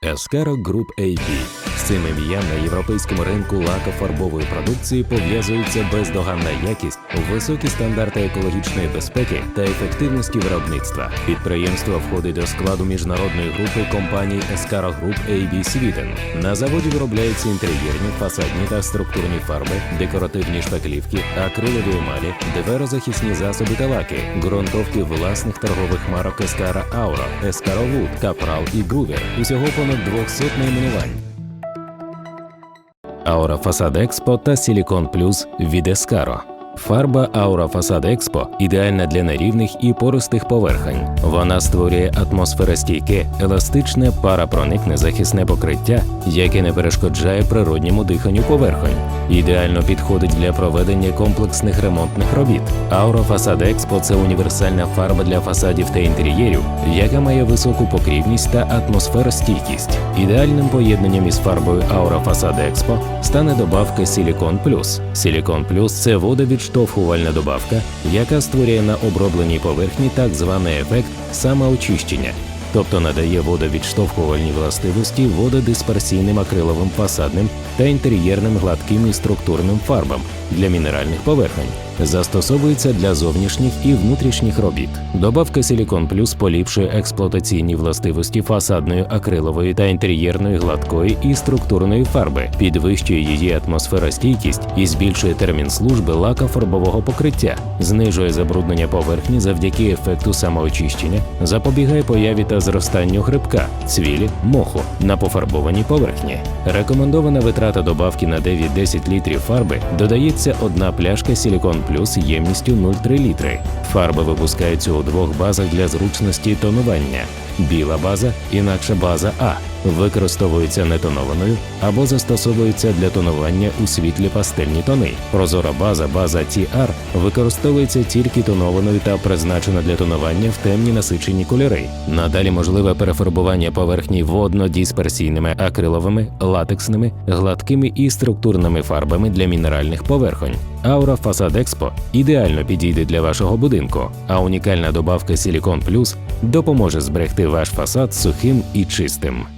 Эскаро Групп AB. Цим ім'ям на європейському ринку лакофарбової продукції пов'язується бездоганна якість, високі стандарти екологічної безпеки та ефективності виробництва. Підприємство входить до складу міжнародної групи компаній Escaro Group AB Sweden. На заводі виробляються інтер'єрні, фасадні та структурні фарби, декоративні шпаклівки, акрилові емалі, дверозахисні засоби та лаки, ґрунтовки власних торгових марок Escara Auro, Escaro Wood, Капрал і Гувер. Усього понад 200 найменувань. Аура Фасад Експо та Сілікон Плюс від Ескаро. Фарба Аура Фасад Експо ідеальна для нерівних і пористих поверхень. Вона створює атмосферостійке, еластичне, парапроникне захисне покриття, яке не перешкоджає природньому диханню поверхонь. Ідеально підходить для проведення комплексних ремонтних робіт. Аура Фасад Експо це універсальна фарба для фасадів та інтер'єрів, яка має високу покрівність та атмосферостійкість. Ідеальним поєднанням із фарбою Аура Фасад Експо стане добавка Сілікон Плюс. Сілікон Плюс це водовідштовхувальна добавка, яка створює на обробленій поверхні так званий ефект самоочищення, тобто надає водовідштовхувальні властивості вододисперсійним акриловим фасадним та інтер'єрним гладким і структурним фарбам для мінеральних поверхень. Застосовується для зовнішніх і внутрішніх робіт. Добавка Силікон Плюс поліпшує експлуатаційні властивості фасадної акрилової та інтер'єрної гладкої і структурної фарби, підвищує її атмосферостійкість і збільшує термін служби лакофарбового покриття, знижує забруднення поверхні завдяки ефекту самоочищення, запобігає появі та зростанню грибка, цвілі, моху на пофарбованій поверхні. Рекомендована витрата добавки на 9-10 літрів фарби додається одна пляшка Силікон Плюс ємністю 0,3 літри. Фарби випускаються у двох базах для зручності тонування: біла база, інакше база А. Використовується нетонованою або застосовується для тонування у світлі пастельні тони. Прозора база, база TR, використовується тільки тонованою та призначена для тонування в темні насичені кольори. Надалі можливе перефарбування поверхні водно-дисперсійними акриловими, латексними, гладкими і структурними фарбами для мінеральних поверхонь. Аура Фасад Експо ідеально підійде для вашого будинку, а унікальна добавка Силікон Плюс допоможе зберегти ваш фасад сухим і чистим.